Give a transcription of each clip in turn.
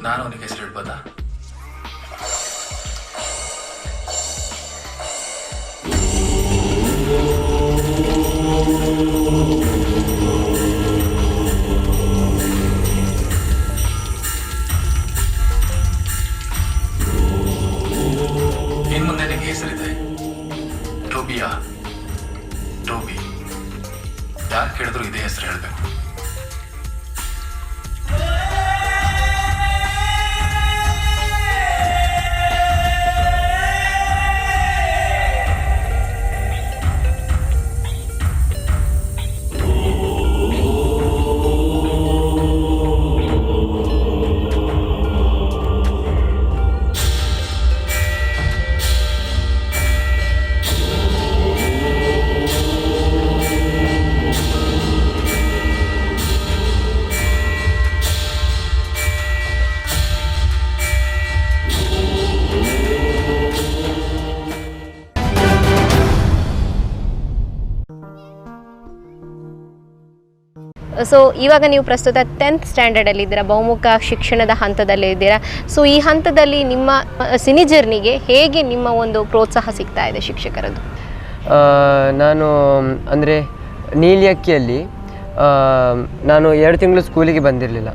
ನಾನು ಅವನಿಗೆ ಹೆಸರು ಹೇಳ್ಬೋದಾ ಇನ್ ಮುಂದೆ ನಿನಗೆ ಹೆಸರಿದೆ? ಟೋಬಿಯಾ? ಟೋಬಿ. ಯಾರು ಕೇಳಿದ್ರು ಇದೇ ಹೆಸರು ಹೇಳಬೇಕು. ಸೊ ಇವಾಗ ನೀವು ಪ್ರಸ್ತುತ ಟೆಂತ್ ಸ್ಟ್ಯಾಂಡರ್ಡಲ್ಲಿ ಇದ್ದೀರಾ, ಬಹುಮುಖ ಶಿಕ್ಷಣದ ಹಂತದಲ್ಲಿ ಇದ್ದೀರಾ. ಸೊ ಈ ಹಂತದಲ್ಲಿ ನಿಮ್ಮ ಸಿನಿ ಜರ್ನಿಗೆ ಹೇಗೆ ನಿಮ್ಮ ಒಂದು ಪ್ರೋತ್ಸಾಹ ಸಿಗ್ತಾ ಇದೆ ಶಿಕ್ಷಕರದ್ದು? ನಾನು, ಅಂದರೆ ನೀಲಿಯಕ್ಕಿಯಲ್ಲಿ ನಾನು ಎರಡು ತಿಂಗಳು ಸ್ಕೂಲಿಗೆ ಬಂದಿರಲಿಲ್ಲ.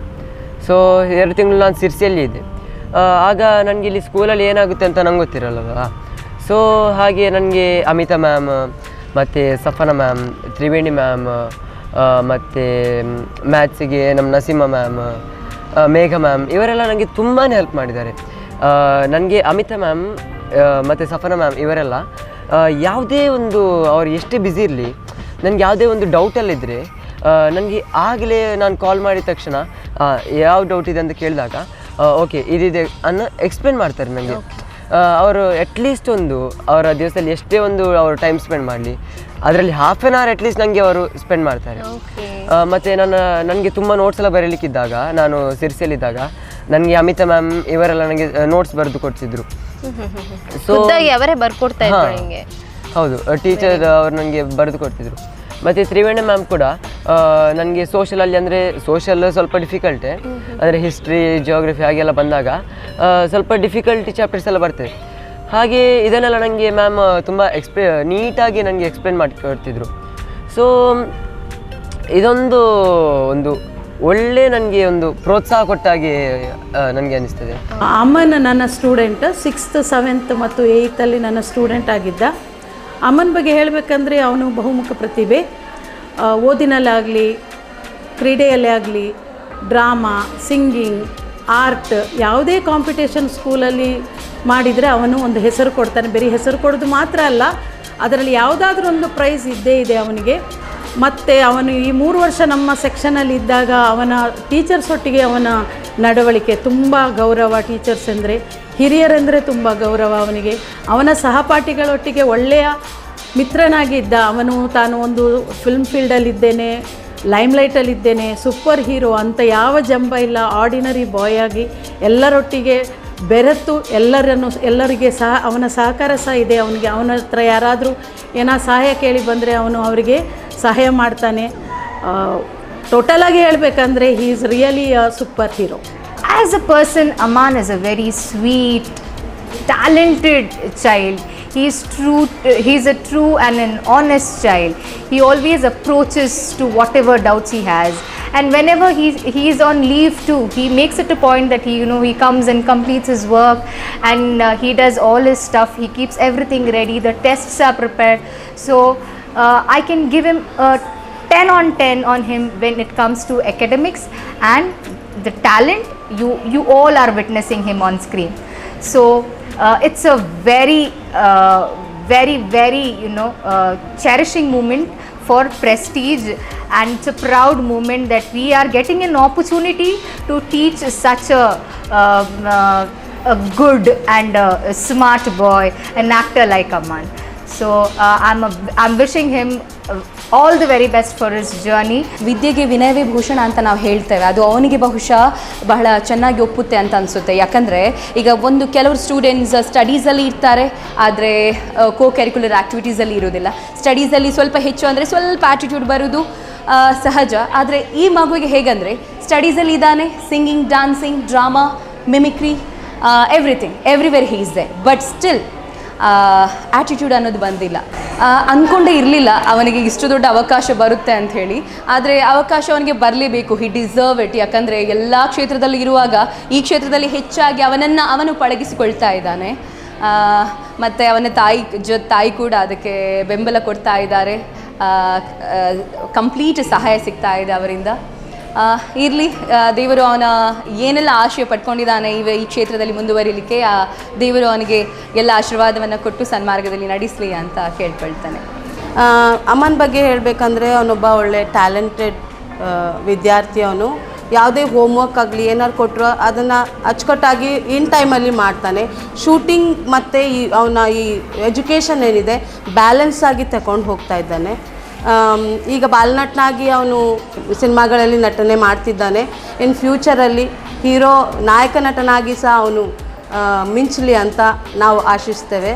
ಸೊ ಎರಡು ತಿಂಗಳು ನಾನು ಸಿರ್ಸಿಯಲ್ಲಿ ಇದ್ದೆ. ಆಗ ನನಗೆ ಇಲ್ಲಿ ಸ್ಕೂಲಲ್ಲಿ ಏನಾಗುತ್ತೆ ಅಂತ ನಂಗೆ ಗೊತ್ತಿರಲ್ಲ ಸೊ ಹಾಗೆ ನನಗೆ ಅಮಿತಾ ಮ್ಯಾಮ್ ಮತ್ತು ಸಫನ ಮ್ಯಾಮ್ ತ್ರಿವೇಣಿ ಮ್ಯಾಮ್ ಮತ್ತು ಮ್ಯಾಥ್ಸಿಗೆ ನಮ್ಮ ನಸೀಮಾ ಮ್ಯಾಮ್ ಮೇಘ ಮ್ಯಾಮ್, ಇವರೆಲ್ಲ ನನಗೆ ತುಂಬಾ ಹೆಲ್ಪ್ ಮಾಡಿದ್ದಾರೆ. ನನಗೆ ಅಮಿತಾ ಮ್ಯಾಮ್ ಮತ್ತು ಸಫನ ಮ್ಯಾಮ್ ಇವರೆಲ್ಲ ಯಾವುದೇ ಒಂದು ಅವ್ರು ಎಷ್ಟೇ ಬ್ಯುಸಿ ಇರಲಿ, ನನಗೆ ಯಾವುದೇ ಒಂದು ಡೌಟಲ್ಲಿದ್ದರೆ ನನಗೆ ಆಗಲೇ ನಾನು ಕಾಲ್ ಮಾಡಿದ ತಕ್ಷಣ ಯಾವ ಡೌಟ್ ಇದೆ ಅಂತ ಕೇಳಿದಾಗ ಓಕೆ ಇದಿದೆ ಅನ್ನೋ ಎಕ್ಸ್ಪ್ಲೇನ್ ಮಾಡ್ತಾರೆ ನನಗೆ ಅವರು ಅಟ್ಲೀಸ್ಟ್ ಒಂದು ಅವರ ದಿವಸದಲ್ಲಿ ಎಷ್ಟೇ ಒಂದು ಅವರು ಟೈಮ್ ಸ್ಪೆಂಡ್ ಮಾಡಲಿ ಅದರಲ್ಲಿ ಹಾಫ್ ಆನ್ ಅವರ್ ಅಟ್ಲೀಸ್ಟ್ ನನಗೆ ಅವರು ಸ್ಪೆಂಡ್ ಮಾಡ್ತಾರೆ. ಮತ್ತು ನನ್ನ ನನಗೆ ತುಂಬ ನೋಟ್ಸ್ ಎಲ್ಲ ಬರೀಲಿಕ್ಕಿದ್ದಾಗ ನಾನು ಸಿರ್ಸಿಯಲ್ಲಿದ್ದಾಗ ನನಗೆ ಅಮಿತಾ ಮ್ಯಾಮ್ ಇವರೆಲ್ಲ ನನಗೆ ನೋಟ್ಸ್ ಬರೆದು ಕೊಡ್ತಿದ್ರು ಸೊ ಅವರೇ ಬರ್ಕೊಡ್ತಾ ಹೌದು ಟೀಚರ್ ಅವ್ರು ನನಗೆ ಬರೆದು ಕೊಡ್ತಿದ್ರು. ಮತ್ತು ತ್ರಿವೇಣಿ ಮ್ಯಾಮ್ ಕೂಡ ನನಗೆ ಸೋಷಲಲ್ಲಿ ಅಂದರೆ ಸೋಷಲ್ ಸ್ವಲ್ಪ ಡಿಫಿಕಲ್ಟೇ ಅಂದರೆ ಹಿಸ್ಟ್ರಿ ಜಿಯೋಗ್ರಫಿ ಹಾಗೆಲ್ಲ ಬಂದಾಗ ಸ್ವಲ್ಪ ಡಿಫಿಕಲ್ಟಿ ಚಾಪ್ಟರ್ಸ್ ಎಲ್ಲ ಬರ್ತದೆ. ಹಾಗೆ ಇದನ್ನೆಲ್ಲ ನನಗೆ ಮ್ಯಾಮ್ ತುಂಬ ಎಕ್ಸ್ಪ್ಲೇ ನೀಟಾಗಿ ನನಗೆ ಎಕ್ಸ್ಪ್ಲೇನ್ ಮಾಡಿ ಕೊಡ್ತಿದ್ರು ಸೊ ಇದೊಂದು ಒಂದು ಒಳ್ಳೆ ನನಗೆ ಒಂದು ಪ್ರೋತ್ಸಾಹ ಕೊಟ್ಟಾಗೆ ನನಗೆ ಅನಿಸ್ತದೆ. ಅಮ್ಮನ ನನ್ನ ಸ್ಟೂಡೆಂಟ್ ಸಿಕ್ಸ್ತ್ ಸೆವೆಂತ್ ಮತ್ತು ಏಯ್ತಲ್ಲಿ ನನ್ನ ಸ್ಟೂಡೆಂಟ್ ಆಗಿದ್ದ. ಅಮ್ಮನ ಬಗ್ಗೆ ಹೇಳಬೇಕಂದ್ರೆ ಅವನು ಬಹುಮುಖ ಪ್ರತಿಭೆ. ಓದಿನಲ್ಲಾಗಲಿ ಕ್ರೀಡೆಯಲ್ಲೇ ಆಗಲಿ ಡ್ರಾಮಾ, ಸಿಂಗಿಂಗ್, ಆರ್ಟ್, ಯಾವುದೇ ಕಾಂಪಿಟೇಷನ್ ಸ್ಕೂಲಲ್ಲಿ ಮಾಡಿದರೆ ಅವನು ಒಂದು ಹೆಸರು ಕೊಡ್ತಾನೆ. ಬರೀ ಹೆಸರು ಕೊಡೋದು ಮಾತ್ರ ಅಲ್ಲ, ಅದರಲ್ಲಿ ಯಾವುದಾದ್ರೂ ಒಂದು ಪ್ರೈಸ್ ಇದ್ದೇ ಇದೆ ಅವನಿಗೆ. ಮತ್ತು ಅವನು ಈ ಮೂರು ವರ್ಷ ನಮ್ಮ ಸೆಕ್ಷನಲ್ಲಿ ಇದ್ದಾಗ ಅವನ ಟೀಚರ್ಸ್ ಒಟ್ಟಿಗೆ ಅವನ ನಡವಳಿಕೆ ತುಂಬ ಗೌರವ ಟೀಚರ್ಸ್ ಅಂದರೆ, ಹಿರಿಯರೆಂದರೆ ತುಂಬ ಗೌರವ ಅವನಿಗೆ. ಅವನ ಸಹಪಾಠಿಗಳೊಟ್ಟಿಗೆ ಒಳ್ಳೆಯ ಮಿತ್ರನಾಗಿದ್ದ ಅವನು, ತಾನು ಒಂದು ಫಿಲ್ಮ್ ಫೀಲ್ಡಲ್ಲಿದ್ದೇನೆ ಲೈಮ್ಲೈಟಲ್ಲಿದ್ದೇನೆ ಸೂಪರ್ ಹೀರೋ ಅಂತ ಯಾವ ಜಂಬ ಇಲ್ಲ ಆರ್ಡಿನರಿ ಬಾಯ್ ಆಗಿ ಎಲ್ಲರೊಟ್ಟಿಗೆ ಬೆರೆತು ಎಲ್ಲರನ್ನು, ಎಲ್ಲರಿಗೆ ಸಹ, ಅವನ ಸಹಕಾರ ಸಹ ಇದೆ ಅವನಿಗೆ. ಅವನ ಹತ್ರ ಯಾರಾದರೂ ಏನೋ ಸಹಾಯ ಕೇಳಿ ಬಂದರೆ ಅವನು ಅವರಿಗೆ ಸಹಾಯ ಮಾಡ್ತಾನೆ. ಟೋಟಲಾಗಿ ಹೇಳಬೇಕಂದ್ರೆ he is really a super hero As a person, Aman is a very sweet, talented child. He's true. He's a true and an honest child. He always approaches to whatever doubts he has, and whenever he he is on leave too, he makes it a point that he you know he comes and completes his work, and uh, he does all his stuff. He keeps everything ready. The tests are prepared. So uh, I can give him a 10 on 10 on him when it comes to academics and the talent you you all are witnessing him on screen. So uh, it's a very uh, very very you know uh, cherishing moment for prestige and it's a proud moment that we are getting an opportunity to teach such a um, uh, a good and a smart boy an actor like aman so I'm I'm, wishing him all the very best for his journey. ವಿದ್ಯೆಗೆ ವಿನಯವೇ ಭೂಷಣ ಅಂತ ನಾವು ಹೇಳ್ತೇವೆ. ಅದು ಅವನಿಗೆ ಬಹುಶಃ ಬಹಳ ಚೆನ್ನಾಗಿ ಒಪ್ಪುತ್ತೆ ಅಂತ ಅನಿಸುತ್ತೆ. ಯಾಕಂದರೆ ಈಗ ಒಂದು ಕೆಲವರು ಸ್ಟೂಡೆಂಟ್ಸ್ ಸ್ಟಡೀಸಲ್ಲಿ ಇರ್ತಾರೆ. ಆದರೆ ಕೋ ಕ್ಯಾರಿಕ್ಯುಲರ್ ಆ್ಯಕ್ಟಿವಿಟೀಸಲ್ಲಿ ಇರೋದಿಲ್ಲ ಸ್ಟಡೀಸಲ್ಲಿ ಸ್ವಲ್ಪ ಹೆಚ್ಚು ಅಂದರೆ ಸ್ವಲ್ಪ ಆ್ಯಟಿಟ್ಯೂಡ್ ಬರೋದು ಸಹಜ. ಆದರೆ ಈ ಮಗುವಿಗೆ ಹೇಗಂದರೆ ಸ್ಟಡೀಸಲ್ಲಿ ಇದ್ದಾನೆ singing dancing drama mimicry everything everywhere he is there but still attitude ಅನ್ನೋದು ಬಂದಿಲ್ಲ. ಅಂದ್ಕೊಂಡೇ ಇರಲಿಲ್ಲ ಅವನಿಗೆ ಇಷ್ಟು ದೊಡ್ಡ ಅವಕಾಶ ಬರುತ್ತೆ ಅಂತ ಹೇಳಿ. ಆದರೆ ಅವಕಾಶ ಅವನಿಗೆ ಬರಲೇಬೇಕು. ಹಿ ಡಿಸರ್ವ್ ಇಟ್ ಯಾಕಂದರೆ ಎಲ್ಲ ಕ್ಷೇತ್ರದಲ್ಲಿ ಇರುವಾಗ ಈ ಕ್ಷೇತ್ರದಲ್ಲಿ ಹೆಚ್ಚಾಗಿ ಅವನನ್ನು ಅವನು ಪಳಗಿಸಿಕೊಳ್ತಾ ಇದ್ದಾನೆ. ಮತ್ತು ಅವನ ತಾಯಿ ಜೊ, ತಾಯಿ ಕೂಡ ಅದಕ್ಕೆ ಬೆಂಬಲ ಕೊಡ್ತಾ ಇದ್ದಾರೆ. ಕಂಪ್ಲೀಟ್ ಸಹಾಯ ಸಿಗ್ತಾ ಇದೆ ಅವರಿಂದ. ಇರಲಿ ದೇವರು ಅವನ ಏನೆಲ್ಲ ಆಶಯ ಪಡ್ಕೊಂಡಿದ್ದಾನೆ ಇವ ಈ ಕ್ಷೇತ್ರದಲ್ಲಿ ಮುಂದುವರಿಲಿಕ್ಕೆ, ಆ, ದೇವರು ಅವನಿಗೆ ಎಲ್ಲ ಆಶೀರ್ವಾದವನ್ನು ಕೊಟ್ಟು ಸನ್ಮಾರ್ಗದಲ್ಲಿ ನಡೆಸಲಿ ಅಂತ ಕೇಳ್ಕೊಳ್ತಾನೆ. ಅಮ್ಮನ ಬಗ್ಗೆ ಹೇಳಬೇಕಂದ್ರೆ ಅವನೊಬ್ಬ ಒಳ್ಳೆ ಟ್ಯಾಲೆಂಟೆಡ್ ವಿದ್ಯಾರ್ಥಿ ಅವನು. ಯಾವುದೇ ಹೋಮ್ವರ್ಕ್ ಆಗಲಿ ಏನಾರು ಕೊಟ್ಟರು ಅದನ್ನು ಅಚ್ಚುಕಟ್ಟಾಗಿ ಇನ್ ಟೈಮಲ್ಲಿ ಮಾಡ್ತಾನೆ. ಶೂಟಿಂಗ್ ಮತ್ತು ಈ ಅವನ ಈ ಎಜುಕೇಷನ್ ಏನಿದೆ, ಬ್ಯಾಲೆನ್ಸ್ ಆಗಿ ತಗೊಂಡು ಹೋಗ್ತಾ ಇದ್ದಾನೆ. ಈಗ ಬಾಲ್ನಟನಾಗಿ ಅವನು ಸಿನಿಮಾಗಳಲ್ಲಿ ನಟನೆ ಮಾಡ್ತಿದ್ದಾನೆ. ಇನ್ ಫ್ಯೂಚರಲ್ಲಿ ಹೀರೋ ನಾಯಕ ನಟನಾಗಿ ಸಹ ಅವನು ಮಿಂಚಲಿ ಅಂತ ನಾವು ಆಶಿಸ್ತೇವೆ.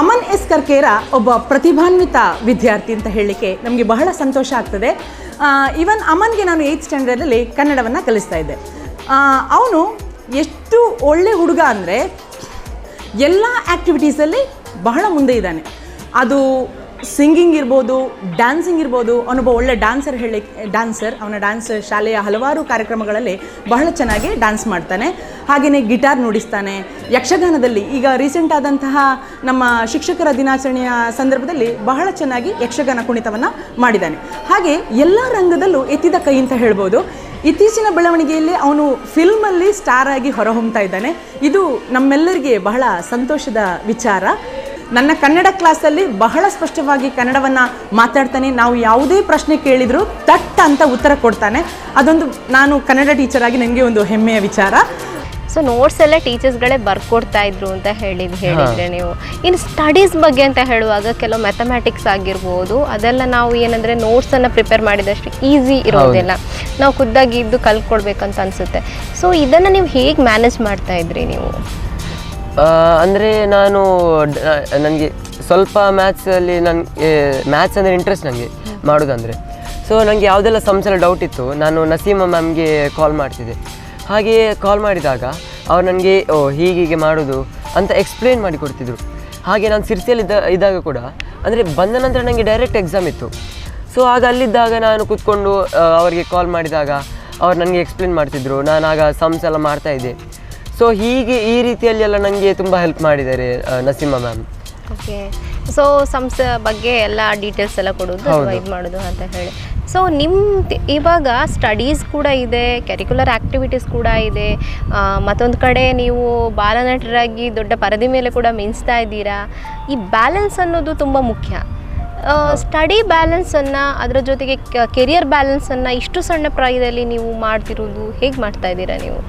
ಅಮನ್ ಎಸ್ ಕರ್ಕೇರ ಒಬ್ಬ ಪ್ರತಿಭಾನ್ವಿತ ವಿದ್ಯಾರ್ಥಿ ಅಂತ ಹೇಳಲಿಕ್ಕೆ ನಮಗೆ ಬಹಳ ಸಂತೋಷ ಆಗ್ತದೆ. ಇವನ್ ಅಮನ್ಗೆ ನಾನು ಏಯ್ತ್ ಸ್ಟ್ಯಾಂಡರ್ಡಲ್ಲಿ ಕನ್ನಡವನ್ನು ಕಲಿಸ್ತಾ ಇದ್ದೆ. ಅವನು ಎಷ್ಟು ಒಳ್ಳೆ ಹುಡುಗ ಅಂದರೆ ಎಲ್ಲ ಆ್ಯಕ್ಟಿವಿಟೀಸಲ್ಲಿ ಬಹಳ ಮುಂದೆ ಇದ್ದಾನೆ. ಅದು ಸಿಂಗಿಂಗ್ ಇರ್ಬೋದು ಡ್ಯಾನ್ಸಿಂಗ್ ಇರ್ಬೋದು, ಅವನೊಬ್ಬ ಒಳ್ಳೆ ಡ್ಯಾನ್ಸರ್ ಹೇಳಿ ಡ್ಯಾನ್ಸರ್ ಅವನ ಡ್ಯಾನ್ಸ್ ಶಾಲೆಯ ಹಲವಾರು ಕಾರ್ಯಕ್ರಮಗಳಲ್ಲಿ ಬಹಳ ಚೆನ್ನಾಗಿ ಡ್ಯಾನ್ಸ್ ಮಾಡ್ತಾನೆ. ಹಾಗೆಯೇ ಗಿಟಾರ್ ನುಡಿಸ್ತಾನೆ. ಯಕ್ಷಗಾನದಲ್ಲಿ ಈಗ ರೀಸೆಂಟ್ ಆದಂತಹ ನಮ್ಮ ಶಿಕ್ಷಕರ ದಿನಾಚರಣೆಯ ಸಂದರ್ಭದಲ್ಲಿ ಬಹಳ ಚೆನ್ನಾಗಿ ಯಕ್ಷಗಾನ ಕುಣಿತವನ್ನು ಮಾಡಿದ್ದಾನೆ ಹಾಗೆ ಎಲ್ಲ ರಂಗದಲ್ಲೂ ಎತ್ತಿದ ಕೈ ಅಂತ ಹೇಳ್ಬೋದು. ಇತ್ತೀಚಿನ ಬೆಳವಣಿಗೆಯಲ್ಲಿ ಅವನು ಫಿಲ್ಮಲ್ಲಿ ಸ್ಟಾರ್ ಆಗಿ ಹೊರಹೊಮ್ತಾ ಇದ್ದಾನೆ. ಇದು ನಮ್ಮೆಲ್ಲರಿಗೆ ಬಹಳ ಸಂತೋಷದ ವಿಚಾರ. ನನ್ನ ಕನ್ನಡ ಕ್ಲಾಸಲ್ಲಿ ಬಹಳ ಸ್ಪಷ್ಟವಾಗಿ ಕನ್ನಡವನ್ನು ಮಾತಾಡ್ತಾನೆ. ನಾವು ಯಾವುದೇ ಪ್ರಶ್ನೆ ಕೇಳಿದರೂ ತಟ್ಟ ಅಂತ ಉತ್ತರ ಕೊಡ್ತಾನೆ. ಅದೊಂದು ನಾನು ಕನ್ನಡ ಟೀಚರ್ ಆಗಿ ನನಗೆ ಒಂದು ಹೆಮ್ಮೆಯ ವಿಚಾರ. ಸೊ ನೋಟ್ಸ್ ಎಲ್ಲ ಟೀಚರ್ಸ್ಗಳೇ ಬರ್ಕೊಡ್ತಾ ಇದ್ರು ಅಂತ ಹೇಳಿ ಹೇಳಿದ್ರೆ ನೀವು. ಇನ್ನು ಸ್ಟಡೀಸ್ ಬಗ್ಗೆ ಅಂತ ಹೇಳುವಾಗ ಕೆಲವು ಮ್ಯಾಥಮೆಟಿಕ್ಸ್ ಆಗಿರ್ಬೋದು ಅದೆಲ್ಲ ನಾವು ಏನಂದ್ರೆ ನೋಟ್ಸ್ ಅನ್ನ ಪ್ರಿಪೇರ್ ಮಾಡಿದಷ್ಟು ಈಸಿ ಇರೋದಿಲ್ಲ. ನಾವು ಖುದ್ದಾಗಿ ಇದ್ದು ಕಲ್ತ್ಕೊಡ್ಬೇಕಂತ ಅನ್ಸುತ್ತೆ. ಸೊ ಇದನ್ನ ನೀವು ಹೇಗೆ ಮ್ಯಾನೇಜ್ ಮಾಡ್ತಾ ಇದ್ರಿ ನೀವು? ಅಂದರೆ ನಾನು ನನಗೆ ಸ್ವಲ್ಪ ಮ್ಯಾಥ್ಸಲ್ಲಿ ನನಗೆ ಮ್ಯಾಥ್ಸ್ ಅಂದರೆ ಇಂಟ್ರೆಸ್ಟ್ ನನಗೆ ಮಾಡೋದಂದರೆ. ಸೊ ನನಗೆ ಯಾವುದೆಲ್ಲ ಸಂಸಲ ಡೌಟ್ ಇತ್ತು, ನಾನು ನಸೀಮ ಮ್ಯಾಮ್ಗೆ ಕಾಲ್ ಮಾಡ್ತಿದ್ದೆ. ಹಾಗೆಯೇ ಕಾಲ್ ಮಾಡಿದಾಗ ಅವ್ರು ನನಗೆ ಓ ಹೀಗೀಗೆ ಮಾಡೋದು ಅಂತ ಎಕ್ಸ್ಪ್ಲೇನ್ ಮಾಡಿ ಕೊಡ್ತಿದ್ರು. ಹಾಗೆ ನಾನು ಸಿರ್ಸಿಯಲ್ಲಿದ್ದ ಇದ್ದಾಗ ಕೂಡ, ಅಂದರೆ ಬಂದ ನಂತರ ನನಗೆ ಡೈರೆಕ್ಟ್ ಎಕ್ಸಾಮ್ ಇತ್ತು. ಸೊ ಆಗ ಅಲ್ಲಿದ್ದಾಗ ನಾನು ಕೂತ್ಕೊಂಡು ಅವರಿಗೆ ಕಾಲ್ ಮಾಡಿದಾಗ ಅವ್ರು ನನಗೆ ಎಕ್ಸ್ಪ್ಲೇನ್ ಮಾಡ್ತಿದ್ರು. ನಾನು ಆಗ ಸಮ್ಸ್ ಎಲ್ಲ ಮಾಡ್ತಾ ಇದ್ದೆ. ಸೊ ಹೀಗೆ ಈ ರೀತಿಯಲ್ಲಿ ಎಲ್ಲ ನನಗೆ ತುಂಬ ಹೆಲ್ಪ್ ಮಾಡಿದ್ದಾರೆ ನಸೀಮಾ ಮ್ಯಾಮ್ ಓಕೆ ಸೊ ಸಂಸ್ಥೆ ಬಗ್ಗೆ ಎಲ್ಲ ಡೀಟೇಲ್ಸ್ ಎಲ್ಲ ಕೊಡೋದು ಇದು ಮಾಡೋದು ಅಂತ ಹೇಳಿ. ಸೊ ನಿಮ್ಮ ಇವಾಗ ಸ್ಟಡೀಸ್ ಕೂಡ ಇದೆ ಕ್ಯಾರಿಕ್ಯುಲರ್ ಆ್ಯಕ್ಟಿವಿಟೀಸ್ ಕೂಡ ಇದೆ ಮತ್ತೊಂದು ಕಡೆ ನೀವು ಬಾಲನಟರಾಗಿ ದೊಡ್ಡ ಪರದೆ ಮೇಲೆ ಕೂಡ ಮಿಂಚ್ತಾ ಇದ್ದೀರಾ? ಈ ಬ್ಯಾಲೆನ್ಸ್ ಅನ್ನೋದು ತುಂಬ ಮುಖ್ಯ. ಸ್ಟಡಿ ಬ್ಯಾಲೆನ್ಸನ್ನು ಅದರ ಜೊತೆಗೆ ಕೆರಿಯರ್ ಬ್ಯಾಲೆನ್ಸನ್ನು ಇಷ್ಟು ಸಣ್ಣ ಪ್ರಾಯದಲ್ಲಿ ನೀವು ಮಾಡ್ತಿರೋದು ಹೇಗೆ ಮಾಡ್ತಾ ಇದ್ದೀರಾ ನೀವು?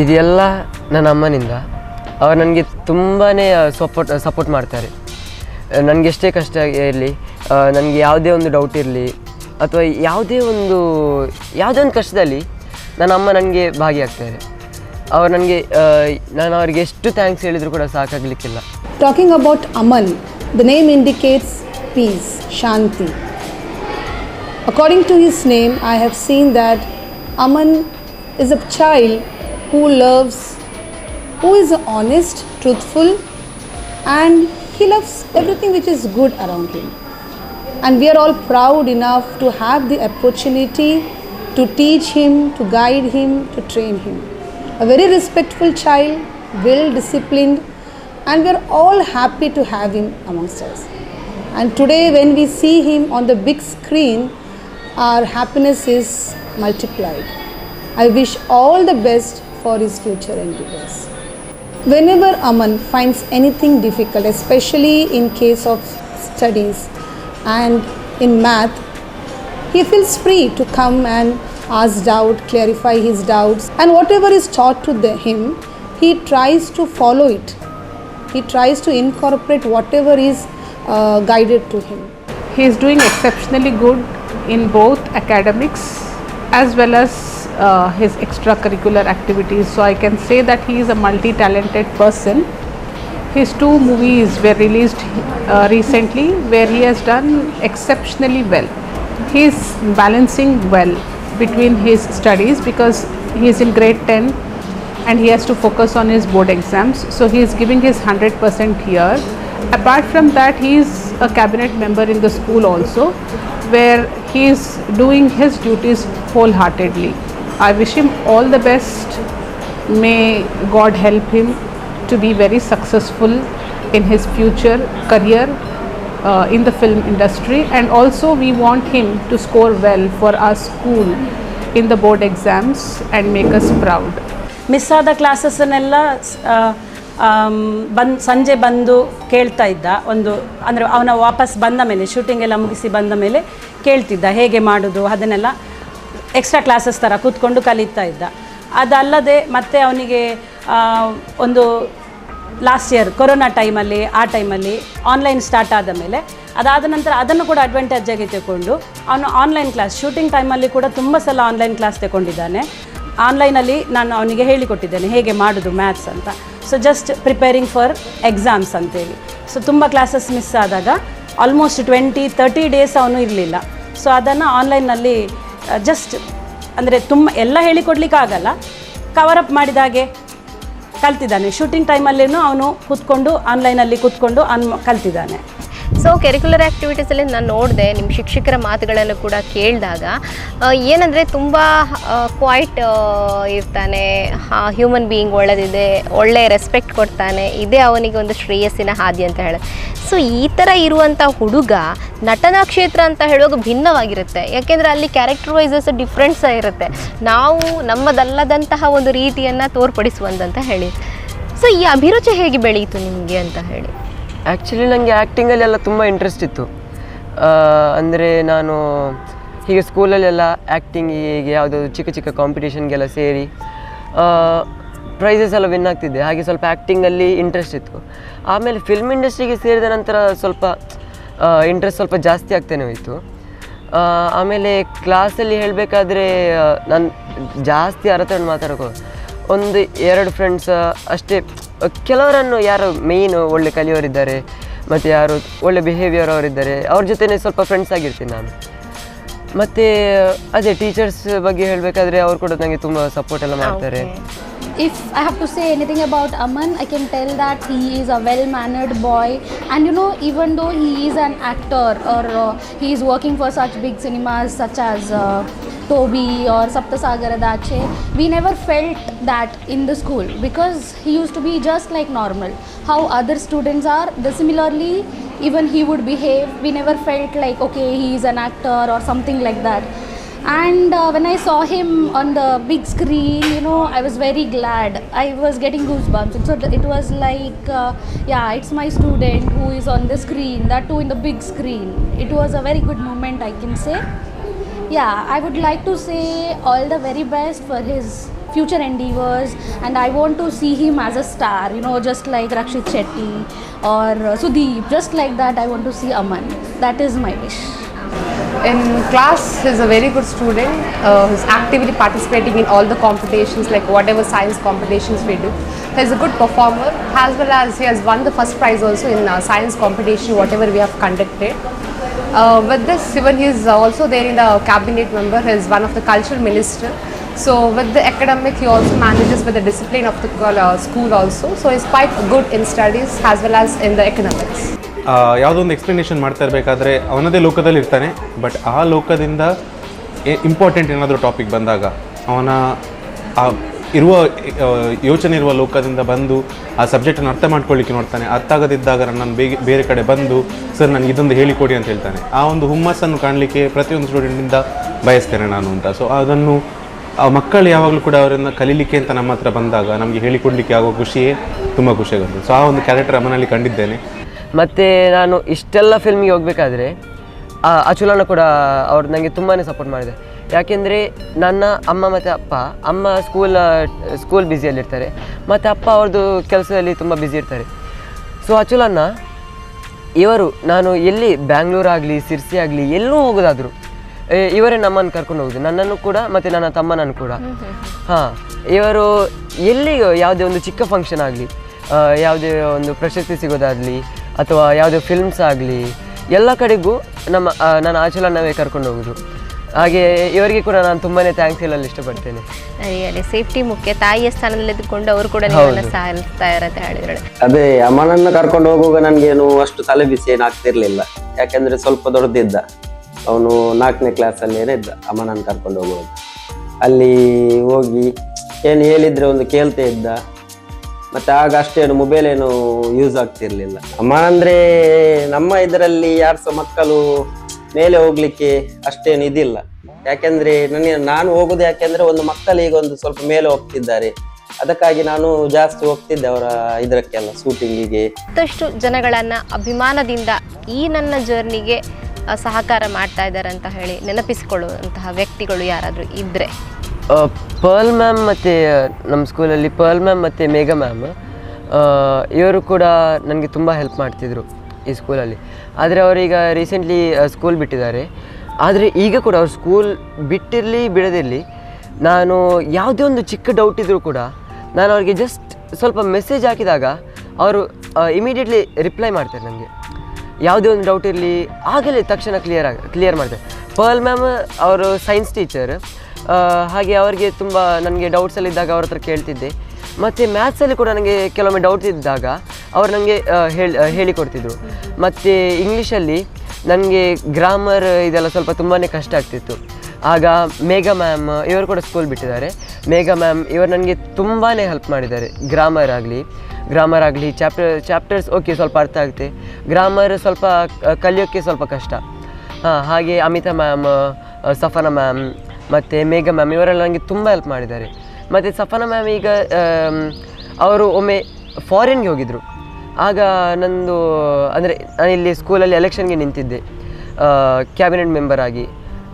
ಇದೆಲ್ಲ ನನ್ನ ಅಮ್ಮನಿಂದ. ಅವ್ರು ನನಗೆ ತುಂಬಾ ಸಪೋರ್ಟ್ ಸಪೋರ್ಟ್ ಮಾಡ್ತಾರೆ. ನನಗೆ ಎಷ್ಟೇ ಕಷ್ಟ ಇರಲಿ ನನಗೆ ಯಾವುದೇ ಒಂದು ಡೌಟ್ ಇರಲಿ, ಅಥವಾ ಯಾವುದೇ ಒಂದು ಯಾವುದೇ ಒಂದು ಕಷ್ಟದಲ್ಲಿ ನನ್ನ ಅಮ್ಮ ನನಗೆ ಭಾಗಿಯಾಗ್ತಾರೆ. ಅವ್ರು ನನಗೆ ನಾನು ಅವರಿಗೆ ಎಷ್ಟು ಥ್ಯಾಂಕ್ಸ್ ಹೇಳಿದರೂ ಕೂಡ ಸಾಕಾಗಲಿಕ್ಕಿಲ್ಲ. Talking about Aman the name indicates peace shanti. According to his name I have seen that Aman is a child who loves, who is honest, truthful, and he loves everything which is good around him. And we are all proud enough to have the opportunity to teach him, to guide him, to train him. A very respectful child, well disciplined, and we are all happy to have him amongst us. And today, when we see him on the big screen, our happiness is multiplied. I wish all the best for his future endeavors. Whenever Aman finds anything difficult, especially in case of studies and in math, he feels free to come and ask doubt, clarify his doubts, and whatever is taught to the, him, he tries to follow it. He tries to incorporate whatever is uh, guided to him. He is doing exceptionally good in both academics as well as uh, his extracurricular activities. So I can say that he is a multi-talented person. His two movies were released uh, recently where he has done exceptionally well. He is balancing well between his studies because he is in grade 10 and he has to focus on his board exams. So he is giving his 100% here. Apart from that, he is a cabinet member in the school also, where he is doing his duties wholeheartedly. I wish him all the best. May God help him to be very successful in his future career uh, in the film industry and also we want him to score well for our school in the board exams and make us proud. Miss ಆದ ಕ್ಲಾಸಸ್ಸನ್ನೆಲ್ಲ ಬಂದು ಸಂಜೆ ಬಂದು ಕೇಳ್ತಾ ಇದ್ದ ಒಂದು ಅಂದರೆ ಅವನ ವಾಪಸ್ ಬಂದ ಮೇಲೆ ಶೂಟಿಂಗ್ ಎಲ್ಲ ಮುಗಿಸಿ ಬಂದ ಮೇಲೆ ಕೇಳ್ತಿದ್ದ ಹೇಗೆ ಮಾಡೋದು ಅದನ್ನೆಲ್ಲ ಎಕ್ಸ್ಟ್ರಾ ಕ್ಲಾಸಸ್ ಥರ ಕೂತ್ಕೊಂಡು ಕಲಿತಾ ಇದ್ದ. ಅದಲ್ಲದೆ ಮತ್ತೆ ಅವನಿಗೆ ಒಂದು ಲಾಸ್ಟ್ ಇಯರ್ ಕೊರೋನಾ ಟೈಮಲ್ಲಿ ಆ ಟೈಮಲ್ಲಿ ಆನ್ಲೈನ್ ಸ್ಟಾರ್ಟ್ ಆದ ಮೇಲೆ ಅದಾದ ನಂತರ ಅದನ್ನು ಕೂಡ ಅಡ್ವಾಂಟೇಜ್ ಆಗಿ ತಗೊಂಡು ಅವನು ಆನ್ಲೈನ್ ಕ್ಲಾಸ್ ಶೂಟಿಂಗ್ ಟೈಮಲ್ಲಿ ಕೂಡ ತುಂಬ ಸಲ ಆನ್ಲೈನ್ ಕ್ಲಾಸ್ ತಗೊಂಡಿದ್ದಾನೆ ಆನ್ಲೈನಲ್ಲಿ ನಾನು ಅವನಿಗೆ ಹೇಳಿಕೊಟ್ಟಿದ್ದೇನೆ, ಹೇಗೆ ಮಾಡೋದು ಮ್ಯಾಥ್ಸ್ ಅಂತ. So just preparing for exams ಅಂತೇಳಿ. ಸೊ ತುಂಬ ಕ್ಲಾಸಸ್ ಮಿಸ್ ಆದಾಗ ಆಲ್ಮೋಸ್ಟ್ ಟ್ವೆಂಟಿ ತರ್ಟಿ ಡೇಸ್ ಅವನು ಇರಲಿಲ್ಲ. ಸೊ ಅದನ್ನು ಆನ್ಲೈನ್ನಲ್ಲಿ ಜಸ್ಟ್ ಅಂದರೆ ತುಂಬ ಎಲ್ಲ ಹೇಳಿಕೊಡ್ಲಿಕ್ಕೆ ಆಗಲ್ಲ. ಕವರ್ ಅಪ್ ಮಾಡಿದ ಹಾಗೆ ಕಲ್ತಿದ್ದಾನೆ. ಶೂಟಿಂಗ್ ಟೈಮಲ್ಲೇನು ಅವನು ಕೂತ್ಕೊಂಡು ಆನ್ಲೈನಲ್ಲಿ ಕೂತ್ಕೊಂಡು ಅನ್ ಕಲ್ತಿದ್ದಾನೆ. ಸೊ ಕೆರಿಕ್ಯುಲರ್ ಆ್ಯಕ್ಟಿವಿಟೀಸಲ್ಲಿ ನಾನು ನೋಡಿದೆ ನಿಮ್ಮ ಶಿಕ್ಷಕರ ಮಾತುಗಳನ್ನು ಕೂಡ ಕೇಳಿದಾಗ ಏನಂದರೆ ತುಂಬ ಕ್ವಾಯ್ಟ್ ಇರ್ತಾನೆ. ಹ್ಯೂಮನ್ ಬೀಯಿಂಗ್ ಒಳ್ಳೆದಿದೆ, ಒಳ್ಳೆ ರೆಸ್ಪೆಕ್ಟ್ ಕೊಡ್ತಾನೆ. ಇದೇ ಅವನಿಗೆ ಒಂದು ಶ್ರೇಯಸ್ಸಿನ ಹಾದಿ ಅಂತ ಹೇಳಿ ಸೊ ಈ ಥರ ಇರುವಂಥ ಹುಡುಗ ನಟನಾ ಕ್ಷೇತ್ರ ಅಂತ ಹೇಳುವಾಗ ಭಿನ್ನವಾಗಿರುತ್ತೆ. ಯಾಕೆಂದರೆ ಅಲ್ಲಿ ಕ್ಯಾರೆಕ್ಟರ್ ವೈಸಸ್ ಡಿಫ್ರೆನ್ಸ್ ಇರುತ್ತೆ. ನಾವು ನಮ್ಮದಲ್ಲದಂತಹ ಒಂದು ರೀತಿಯನ್ನು ತೋರ್ಪಡಿಸುವಂತ ಹೇಳಿ. ಸೊ ಈ ಅಭಿರುಚಿ ಹೇಗೆ ಬೆಳೆಯಿತು ನಿಮಗೆ ಅಂತ ಹೇಳಿ. ಆ್ಯಕ್ಚುಲಿ ನನಗೆ ಆ್ಯಕ್ಟಿಂಗಲ್ಲಿ ಎಲ್ಲ ತುಂಬ ಇಂಟ್ರೆಸ್ಟ್ ಇತ್ತು. ಅಂದರೆ ನಾನು ಹೀಗೆ ಸ್ಕೂಲಲ್ಲೆಲ್ಲ ಆ್ಯಕ್ಟಿಂಗ್ ಹೀಗೆ ಯಾವುದೋ ಚಿಕ್ಕ ಚಿಕ್ಕ ಕಾಂಪಿಟೇಷನ್ಗೆಲ್ಲ ಸೇರಿ ಪ್ರೈಸಸ್ ಎಲ್ಲ ವಿನ್ ಆಗ್ತಿದ್ದೆ. ಹಾಗೆ ಸ್ವಲ್ಪ ಆ್ಯಕ್ಟಿಂಗಲ್ಲಿ ಇಂಟ್ರೆಸ್ಟ್ ಇತ್ತು. ಆಮೇಲೆ ಫಿಲ್ಮ್ ಇಂಡಸ್ಟ್ರಿಗೆ ಸೇರಿದ ನಂತರ ಸ್ವಲ್ಪ ಇಂಟ್ರೆಸ್ಟ್ ಸ್ವಲ್ಪ ಜಾಸ್ತಿ ಆಗ್ತಾನೆ ಹೋಯಿತು. ಆಮೇಲೆ ಕ್ಲಾಸಲ್ಲಿ ಹೇಳಬೇಕಾದ್ರೆ ನಾನು ಜಾಸ್ತಿ ಅರತನ್ನು ಮಾತಾಡೋಕೆ ಒಂದು, ಎರಡು ಫ್ರೆಂಡ್ಸ್ ಅಷ್ಟೇ. ಕೆಲವರನ್ನು ಯಾರು ಮೇಯ್ನು ಒಳ್ಳೆ ಕಲಿಯೋರಿದ್ದಾರೆ, ಮತ್ತು ಯಾರು ಒಳ್ಳೆ ಬಿಹೇವಿಯರ್ ಅವರಿದ್ದಾರೆ, ಅವ್ರ ಜೊತೆನೇ ಸ್ವಲ್ಪ ಫ್ರೆಂಡ್ಸ್ ಆಗಿರ್ತೀನಿ ನಾನು. ಮತ್ತು, ಅದೇ ಟೀಚರ್ಸ್ ಬಗ್ಗೆ ಹೇಳಬೇಕಾದ್ರೆ ಅವ್ರು ಕೂಡ ನನಗೆ ತುಂಬ ಸಪೋರ್ಟ್ ಎಲ್ಲ ಮಾಡ್ತಾರೆ. If I have to say anything about Aman, I can tell that he is a well mannered boy. And you know, even though he is an actor or uh, he is working for such big cinemas such as uh, Toby or Saptasagara Dache, we never felt that in the school because he used to be just like normal. How other students are, the similarly, even he would behave. We never felt like, okay, he is an actor or something like that and uh, when i saw him on the big screen you know i was very glad. I was getting goosebumps. So it was like uh, yeah it's my student who is on the screen that too in the big screen. It was a very good moment i can say. Yeah i would like to say all the very best for his future endeavors and i want to see him as a star you know just like rakshit shetty or uh, sudeep just like that i want to see aman. That is my wish In class, he's a very good student. Uh, he's actively participating in all the competitions, like whatever science competitions we do. He's a good performer, as well as he has won the first prize also in uh, science competition, whatever we have conducted. Uh, with this, even he is also there in the cabinet member. He is one of the cultural minister. So with the academic, he also manages with the discipline of the uh, school also. So he's quite good in studies as well as in the economics. ಯಾವುದೋ ಒಂದು explanation ಮಾಡ್ತಾ ಇರಬೇಕಾದ್ರೆ ಅವನದೇ ಲೋಕದಲ್ಲಿ ಇರ್ತಾನೆ but ಆ ಲೋಕದಿಂದ important ಏನಾದರೂ topic ಬಂದಾಗ ಅವನ ಆ ಇರುವ ಯೋಚನೆ ಇರುವ ಲೋಕದಿಂದ ಬಂದು ಆ ಸಬ್ಜೆಕ್ಟನ್ನು ಅರ್ಥ ಮಾಡ್ಕೊಳ್ಳಿಕ್ಕೆ ನೋಡ್ತಾನೆ. ಅರ್ಥ ಆಗದಿದ್ದಾಗ ನನ್ನನ್ನು ಬೇಗ, ಬೇರೆ ಕಡೆ ಬಂದು, ಸರ್, ನನಗೆ ಇದೊಂದು ಹೇಳಿಕೊಡಿ ಅಂತ ಹೇಳ್ತಾನೆ. ಆ ಒಂದು ಹುಮ್ಮಸ್ಸನ್ನು ಕಾಣಲಿಕ್ಕೆ ಪ್ರತಿಯೊಂದು ಸ್ಟೂಡೆಂಟಿಂದ ಬಯಸ್ತೇನೆ ನಾನು ಅಂತ. ಸೊ ಅದನ್ನು ಆ ಮಕ್ಕಳು ಯಾವಾಗಲೂ ಕೂಡ ಅವರನ್ನು ಕಲೀಲಿಕ್ಕೆ ಅಂತ ನಮ್ಮ ಹತ್ರ ಬಂದಾಗ ನಮಗೆ ಹೇಳಿಕೊಡ್ಲಿಕ್ಕೆ ಆಗೋ ಖುಷಿಯೇ ತುಂಬ ಖುಷಿಯಾಗುತ್ತೆ ಸೊ ಆ ಒಂದು ಕ್ಯಾರೆಕ್ಟರ್ ಅಮ್ಮನಲ್ಲಿ ಕಂಡಿದ್ದೇನೆ. ಮತ್ತು ನಾನು ಇಷ್ಟೆಲ್ಲ ಫಿಲ್ಮಿಗೆ ಹೋಗಬೇಕಾದ್ರೆ ಅಚುಲನ ಕೂಡ ಅವ್ರು ನನಗೆ ತುಂಬಾ ಸಪೋರ್ಟ್ ಮಾಡಿದೆ ಯಾಕೆಂದರೆ ನನ್ನ ಅಮ್ಮ ಮತ್ತು ಅಪ್ಪ ಅಮ್ಮ ಸ್ಕೂಲ್ ಸ್ಕೂಲ್ ಬ್ಯುಸಿಯಲ್ಲಿರ್ತಾರೆ ಮತ್ತು ಅಪ್ಪ ಅವ್ರದ್ದು ಕೆಲಸದಲ್ಲಿ ತುಂಬ ಬ್ಯುಸಿ ಇರ್ತಾರೆ. ಸೊ ಅಚುಲನ್ನ ಇವರು ನಾನು ಎಲ್ಲಿ ಬ್ಯಾಂಗ್ಳೂರಾಗಲಿ ಸಿರ್ಸಿ ಆಗಲಿ ಎಲ್ಲೂ ಹೋಗೋದಾದ್ರು ಇವರೇ ನಮ್ಮನ್ನು ಕರ್ಕೊಂಡು ಹೋಗುದು ನನ್ನನ್ನು ಕೂಡ ಮತ್ತು ನನ್ನ ತಮ್ಮನನ್ನು ಕೂಡ. ಹಾಂ ಇವರು ಎಲ್ಲಿ ಯಾವುದೇ ಒಂದು ಚಿಕ್ಕ ಫಂಕ್ಷನ್ ಆಗಲಿ ಯಾವುದೇ ಒಂದು ಪ್ರಶಸ್ತಿ ಸಿಗೋದಾಗಲಿ ಅಥವಾ ಯಾವುದೇ ಫಿಲ್ಮ್ಸ್ ಆಗಲಿ ಎಲ್ಲ ಕಡೆಗೂ ನಮ್ಮ ನಾನು ಆಚಲನ್ನವೇ ಆಚಲನವೇ ಕರ್ಕೊಂಡು ಹೋಗೋದು. ಹಾಗೆ ಇವರಿಗೆ ಕೂಡ ನಾನು ತುಂಬಾ ಥ್ಯಾಂಕ್ಸ್ ಹೇಳಲು ಇಷ್ಟಪಡ್ತೇನೆ. ರಿಯಲಿ ಸೇಫ್ಟಿ ಮುಖ್ಯ. ತಾಯಿಯ ಸ್ಥಾನದಲ್ಲಿ ಇದ್ದುಕೊಂಡು ಅವರು ಕೂಡ ನಿಮ್ಮನ್ನ ಹೌದು. ಸಹಾಯಿಸ್ತಾ ಇರತ್ತೆ ಹೇಳಿದ್ರೆ ಅದೇ ಅಮ್ಮನನ್ನ ಕರ್ಕೊಂಡು ಹೋಗುವಾಗ ನನಗೇನು ಅಷ್ಟು ತಲೆ ಬಿಸಿ ಏನು ಆಗ್ತಿರ್ಲಿಲ್ಲ. ಯಾಕೆಂದ್ರೆ ಸ್ವಲ್ಪ ದೊಡ್ಡದಿದ್ದ. ಅವನು ನಾಲ್ಕನೇ ಕ್ಲಾಸಲ್ಲೇನೆ ಇದ್ದ ಅಮ್ಮನನ್ನು ಕರ್ಕೊಂಡು ಹೋಗುವಾಗ. ಅಲ್ಲಿ ಹೋಗಿ ಏನು ಹೇಳಿದ್ರೆ ಒಂದು ಕೇಳ್ತಾ ಇದ್ದ. ಮತ್ತೆ ಆಗ ಅಷ್ಟೇನು ಮೊಬೈಲ್ ಏನು ಯೂಸ್ ಆಗ್ತಿರ್ಲಿಲ್ಲ. ಅಮ್ಮ ಅಂದ್ರೆ ನಮ್ಮ ಇದರಲ್ಲಿ ಯಾರು ಸಹ ಮಕ್ಕಳು ಮೇಲೆ ಹೋಗ್ಲಿಕ್ಕೆ ಅಷ್ಟೇನು ಇದಿಲ್ಲ. ಯಾಕೆಂದ್ರೆ ನನಗೆ ನಾನು ಹೋಗುದು ಯಾಕೆಂದ್ರೆ ಒಂದು ಮಕ್ಕಳಿಗೆ ಒಂದು ಸ್ವಲ್ಪ ಮೇಲೆ ಹೋಗ್ತಿದ್ದಾರೆ. ಅದಕ್ಕಾಗಿ ನಾನು ಜಾಸ್ತಿ ಹೋಗ್ತಿದ್ದೆ ಅವರ ಇದಕ್ಕೆಲ್ಲ ಶೂಟಿಂಗಿಗೆ ಮತ್ತಷ್ಟು ಜನಗಳನ್ನ ಅಭಿಮಾನದಿಂದ ಈ ನನ್ನ ಜರ್ನಿಗೆ ಸಹಕಾರ ಮಾಡ್ತಾ ಇದ್ದಾರೆ ಅಂತ ಹೇಳಿ ನೆನಪಿಸಿಕೊಳ್ಳುವಂತಹ ವ್ಯಕ್ತಿಗಳು ಯಾರಾದರೂ ಇದ್ರೆ. ಪರ್ಲ್ ಮ್ಯಾಮ್ ಮತ್ತು ನಮ್ಮ ಸ್ಕೂಲಲ್ಲಿ ಪರ್ಲ್ ಮ್ಯಾಮ್ ಮತ್ತು ಮೇಘ ಮ್ಯಾಮ್ ಇವರು ಕೂಡ ನನಗೆ ತುಂಬ ಹೆಲ್ಪ್ ಮಾಡ್ತಿದ್ರು ಈ ಸ್ಕೂಲಲ್ಲಿ ಆದರೆ ಅವರೀಗ ರೀಸೆಂಟ್ಲಿ ಸ್ಕೂಲ್ ಬಿಟ್ಟಿದ್ದಾರೆ. ಆದರೆ ಈಗ ಕೂಡ ಅವ್ರು ಸ್ಕೂಲ್ ಬಿಟ್ಟಿರಲಿ, ಬಿಡದಿರಲಿ, ನಾನು ಯಾವುದೇ ಒಂದು ಚಿಕ್ಕ ಡೌಟ್ ಇದ್ದರೂ ಕೂಡ ನಾನು ಅವ್ರಿಗೆ ಜಸ್ಟ್ ಸ್ವಲ್ಪ ಮೆಸೇಜ್ ಹಾಕಿದಾಗ ಅವರು ಇಮಿಡಿಯೇಟ್ಲಿ ರಿಪ್ಲೈ ಮಾಡ್ತಾರೆ ನನಗೆ. ಯಾವುದೇ ಒಂದು ಡೌಟ್ ಇರಲಿ, ಆಗಲೇ ತಕ್ಷಣ ಕ್ಲಿಯರ್ ಆಗ ಕ್ಲಿಯರ್ ಮಾಡ್ತಾರೆ. ಪರ್ಲ್ ಮ್ಯಾಮ್ ಅವರು ಸೈನ್ಸ್ ಟೀಚರ್ ಹಾಗೆ ಅವರಿಗೆ ತುಂಬ ನನಗೆ ಡೌಟ್ಸ್ ಎಲ್ಲ ಇದ್ದಾಗ ಅವ್ರ ಹತ್ರ ಕೇಳ್ತಿದ್ದೆ. ಮತ್ತು ಮ್ಯಾಥ್ಸಲ್ಲಿ ಕೂಡ ನನಗೆ ಕೆಲವೊಮ್ಮೆ ಡೌಟ್ಸ್ ಇದ್ದಾಗ ಅವ್ರು ನನಗೆ ಹೇಳಿ ಹೇಳಿಕೊಡ್ತಿದ್ರು. ಮತ್ತು ಇಂಗ್ಲೀಷಲ್ಲಿ ನನಗೆ ಗ್ರಾಮರ್ ಇದೆಲ್ಲ ಸ್ವಲ್ಪ ತುಂಬಾ ಕಷ್ಟ ಆಗ್ತಿತ್ತು. ಆಗ ಮೇಘ ಮ್ಯಾಮ್ ಇವರು ಕೂಡ ಸ್ಕೂಲ್ ಬಿಟ್ಟಿದ್ದಾರೆ. ಮೇಘ ಮ್ಯಾಮ್ ಇವರು ನನಗೆ ತುಂಬಾ ಹೆಲ್ಪ್ ಮಾಡಿದ್ದಾರೆ. ಗ್ರಾಮರ್ ಆಗಲಿ ಗ್ರಾಮರ್ ಆಗಲಿ ಚಾಪ್ಟರ್ ಚಾಪ್ಟರ್ಸ್ ಓಕೆ ಸ್ವಲ್ಪ ಅರ್ಥ ಆಗುತ್ತೆ. ಗ್ರಾಮರ್ ಸ್ವಲ್ಪ ಕಲಿಯೋಕ್ಕೆ ಸ್ವಲ್ಪ ಕಷ್ಟ. ಹಾಂ, ಹಾಗೆ ಅಮಿತಾ ಮ್ಯಾಮ್ ಸಫನ ಮ್ಯಾಮ್ ಮತ್ತು ಮೇಘ ಮ್ಯಾಮ್ ಇವರೆಲ್ಲ ನನಗೆ ತುಂಬ ಹೆಲ್ಪ್ ಮಾಡಿದ್ದಾರೆ. ಮತ್ತು ಸಫನ ಮ್ಯಾಮ್ ಈಗ ಅವರು ಒಮ್ಮೆ ಫಾರಿನ್ಗೆ ಹೋಗಿದ್ದರು ಆಗ ನಂದು, ಅಂದರೆ ನಾನಿಲ್ಲಿ ಸ್ಕೂಲಲ್ಲಿ ಎಲೆಕ್ಷನ್ಗೆ ನಿಂತಿದ್ದೆ ಕ್ಯಾಬಿನೆಟ್ ಮೆಂಬರ್ ಆಗಿ.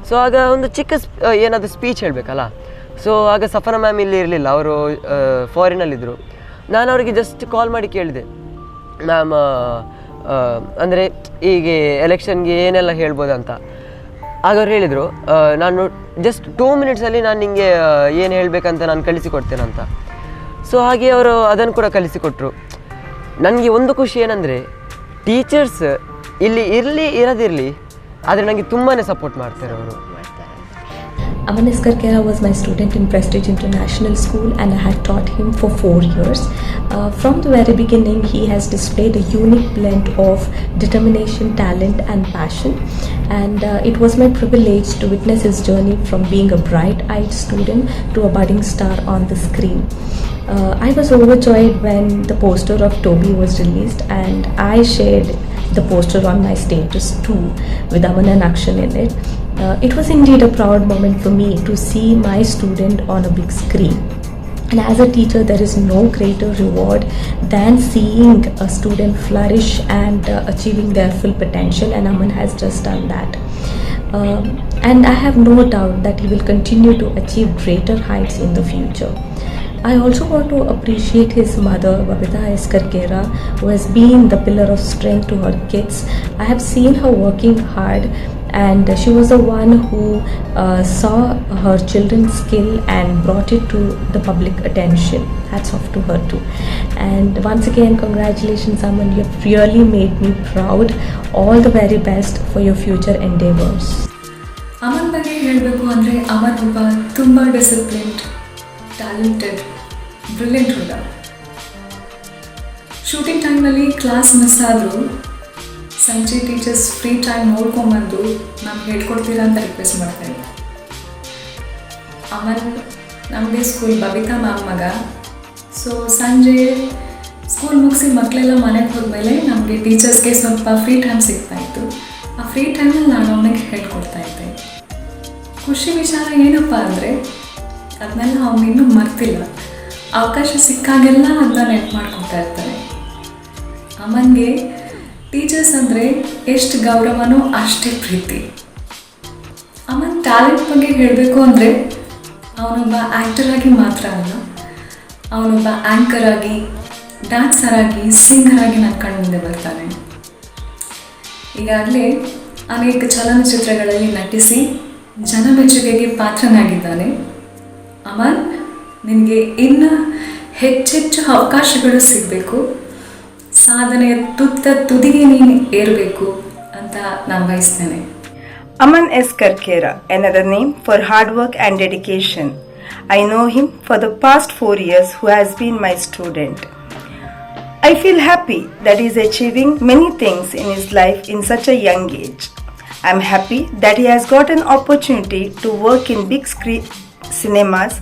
ಸೊ ಆಗ ಒಂದು ಚಿಕ್ಕ ಸ್ಪ್ ಏನಾದರೂ ಸ್ಪೀಚ್ ಹೇಳಬೇಕಲ್ಲ? ಸೊ ಆಗ ಸಫನ ಮ್ಯಾಮ್ ಇಲ್ಲಿ ಇರಲಿಲ್ಲ, ಅವರು ಫಾರಿನಲ್ಲಿದ್ದರು ನಾನು ಅವರಿಗೆ ಜಸ್ಟ್ ಕಾಲ್ ಮಾಡಿ ಕೇಳಿದೆ. ಮ್ಯಾಮ್ ಅಂದರೆ ಹೀಗೆ ಎಲೆಕ್ಷನ್ಗೆ ಏನೆಲ್ಲ ಹೇಳ್ಬೋದಂತ. ಆಗ ಅವ್ರು ಹೇಳಿದರು ನಾನು ಜಸ್ಟ್ ಟೂ ಮಿನಿಟ್ಸಲ್ಲಿ ನಾನು ನಿಮಗೆ ಏನು ಹೇಳಬೇಕಂತ ನಾನು ಕಳಿಸಿಕೊಡ್ತೇನೆ ಅಂತ ಸೊ ಹಾಗೆ ಅವರು ಅದನ್ನು ಕೂಡ ಕಲಿಸಿಕೊಟ್ರು ನನಗೆ ಒಂದು ಖುಷಿ ಏನಂದರೆ ಟೀಚರ್ಸ್ ಇಲ್ಲಿ ಇರಲಿ, ಇರದಿರಲಿ, ಆದರೆ ನನಗೆ ತುಂಬಾ ಸಪೋರ್ಟ್ ಮಾಡ್ತಾರೆ ಅವರು. Aman Iskarkera was my student in Prestige International School and I had taught him for four years. Uh, from the very beginning, he has displayed a unique blend of determination, talent, and passion. And uh, it was my privilege to witness his journey from being a bright eyed student to a budding star on the screen. Uh, I was overjoyed when the poster of Toby was released, and I shared the poster on my status too, with Aman and Akshan in it. Uh, it was indeed a proud moment for me to see my student on a big screen. And as a teacher, there is no greater reward than seeing a student flourish and uh, achieving their full potential, and Aman has just done that. Um, and I have no doubt that he will continue to achieve greater heights in the future. I also want to appreciate his mother, Babita Eskarkera, who has been the pillar of strength to her kids. I have seen her working hard, and she was the one who uh, saw her children's skill and brought it to the public attention. Hats off to her too. And once again, congratulations, Aman. You have really made me proud. All the very best for your future endeavors. Aman ಬಗ್ಗೆ ಹೇಳಬೇಕು ಅಂದರೆ ಅಮನ್ ಒಬ್ಬ ತುಂಬ disciplined talented brilliant ಹುಡುಗ shooting ಟೈಮ್ನಲ್ಲಿ class miss ಆದರೂ ಸಂಜೆ teachers free time ನೋಡ್ಕೊಂಬಂದು ನಮ್ಗೆ ಹೇಳ್ಕೊಡ್ತೀರಾ ಅಂತ ರಿಕ್ವೆಸ್ಟ್ ಮಾಡ್ತೀನಿ ಅಮನ್ ನಮಗೆ ಸ್ಕೂಲ್ ಬಬಿತಾ ಮ್ಯಾಮ್ ಮಗ. ಸೊ ಸಂಜೆ ಸ್ಕೂಲ್ ಮುಗಿಸಿ ಮಕ್ಕಳೆಲ್ಲ ಮನೆಗೆ ಹೋದ್ಮೇಲೆ ನಮಗೆ ಟೀಚರ್ಸ್ಗೆ ಸ್ವಲ್ಪ ಫ್ರೀ ಟೈಮ್ ಸಿಗ್ತಾ ಇತ್ತು. ಆ ಫ್ರೀ ಟೈಮಲ್ಲಿ ನಾನು ಅವನಿಗೆ ಹೇಳ್ಕೊಡ್ತಾ ಇದ್ದೆ. ಖುಷಿ ವಿಚಾರ ಏನಪ್ಪ ಅಂದರೆ ಅದನ್ನೆಲ್ಲ ಅವನು ಇನ್ನೂ ಮರ್ತಿಲ್ಲ. ಅವಕಾಶ ಸಿಕ್ಕಾಗೆಲ್ಲ ಅದನ್ನ ನೆಟ್ ಮಾಡ್ಕೊತಾ ಇರ್ತಾನೆ ಅಮ್ಮನಿಗೆ ಟೀಚರ್ಸ್ ಅಂದರೆ ಎಷ್ಟು ಗೌರವನೋ ಅಷ್ಟೇ ಪ್ರೀತಿ. ಅವನ ಟ್ಯಾಲೆಂಟ್ ಬಗ್ಗೆ ಹೇಳಬೇಕು ಅಂದರೆ ಅವನೊಬ್ಬ ಆ್ಯಕ್ಟರ್ ಆಗಿ ಮಾತ್ರ ಅಲ್ಲ, ಅವನೊಬ್ಬ ಆ್ಯಂಕರ್ ಆಗಿ ಡ್ಯಾನ್ಸರ್ ಆಗಿ ಸಿಂಗರ್ ಆಗಿ ನನ್ನ ಕಣ್ಣು ಮುಂದೆ ಬರ್ತಾನೆ. ಈಗಾಗಲೇ ಅನೇಕ ಚಲನಚಿತ್ರಗಳಲ್ಲಿ ನಟಿಸಿ ಜನಮೆಚ್ಚುಗೆಗೆ ಪಾತ್ರನಾಗಿದ್ದಾನೆ. ಅಮನ್ ನಿನಗೆ ಇನ್ನೂ ಹೆಚ್ಚೆಚ್ಚು ಅವಕಾಶಗಳು ಸಿಗಬೇಕು. ಸಾಧನೆಯ ತುತ್ತ ತುದಿಗೆ ನೀನು ಏರಬೇಕು ಅಂತ ನಾನು ಬಯಸ್ತೇನೆ Aman S. Karkera, another name for hard work and dedication. I know him for the past four years who has been my student. I feel happy that he is achieving many things in his life in such a young age. I am happy that he has got an opportunity to work in big screen cinemas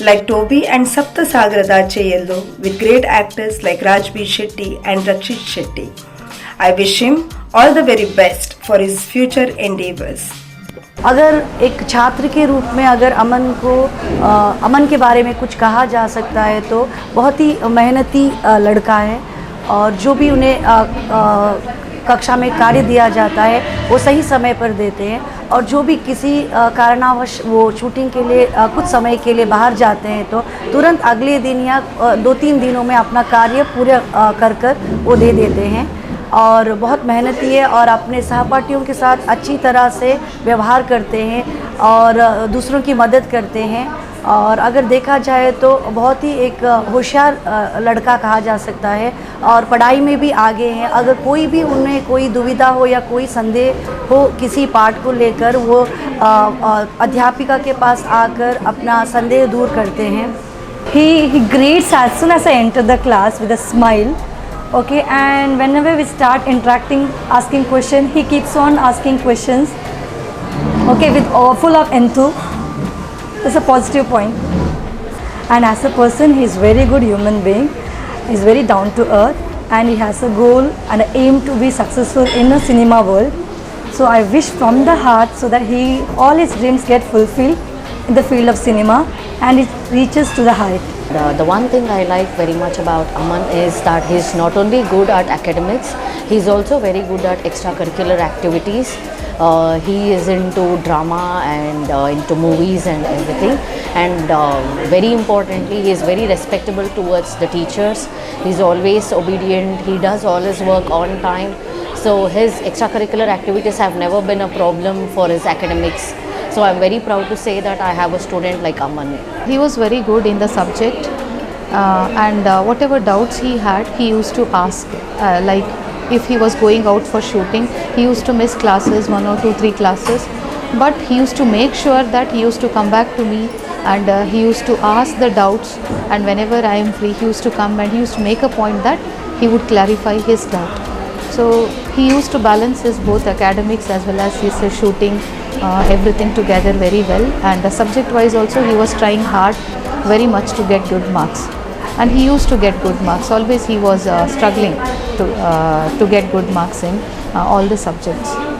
like Toby and Sapta Sagrada Cheyello with great actors like Rajbir Shetty and Rakshit Shetty. I wish him all the very best for his future endeavors. अगर एक छात्र के रूप में अगर अमन को अ, अमन के बारे में कुछ कहा जा सकता है तो बहुत ही मेहनती लड़का है और जो भी उन्हें अ, अ, कक्षा में कार्य दिया जाता है, वो सही समय पर देते हैं और जो भी किसी कारणवश वो शूटिंग के लिए कुछ समय के लिए बाहर जाते हैं तो तुरंत अगले दिन या दो तीन दिनों में अपना कार्य पूरा कर कर वो दे देते हैं और बहुत मेहनती है और अपने सहपाठियों के साथ अच्छी तरह से व्यवहार करते हैं और दूसरों की मदद करते हैं। और अगर देखा जाए तो बहुत ही एक होशियार लड़का कहा जा सकता है और पढ़ाई में भी आगे हैं। अगर कोई भी उन्हें कोई दुविधा हो या कोई संदेह हो किसी पार्ट को लेकर, वो अध्यापिका के पास आकर अपना संदेह दूर करते हैं। He he great as soon as enter the class with a smile okay and whenever we start interacting asking question he keeps on asking question okay with full of enthu That's a positive point. And as a person, he is very good human being. He is very down to earth, and he has a goal and an aim to be successful in the cinema world. So I wish from the heart so that he all his dreams get fulfilled in the field of cinema and it reaches to the height. The, the one thing I like very much about Aman is that he's not only good at academics, he's also very good at extracurricular activities. Uh, he is into drama and uh, into movies and everything. And uh, very importantly, he is very respectable towards the teachers. He's always obedient. He does all his work on time. So his extracurricular activities have never been a problem for his academics. So I'm very proud to say that I have a student like Aman. He was very good in the subject uh, and uh, whatever doubts he had, he used to ask. Uh, like if he was going out for shooting, he used to miss classes, one or two, three classes. But he used to make sure that he used to come back to me and uh, he used to ask the doubts. And whenever I am free, he used to come and he used to make a point that he would clarify his doubt. So he used to balance his both academics as well as his shooting, uh, everything together very well. And the subject wise also he was trying hard very much to get good marks. And he used to get good marks. Always he was uh, struggling to, uh, to get good marks in uh, all the subjects.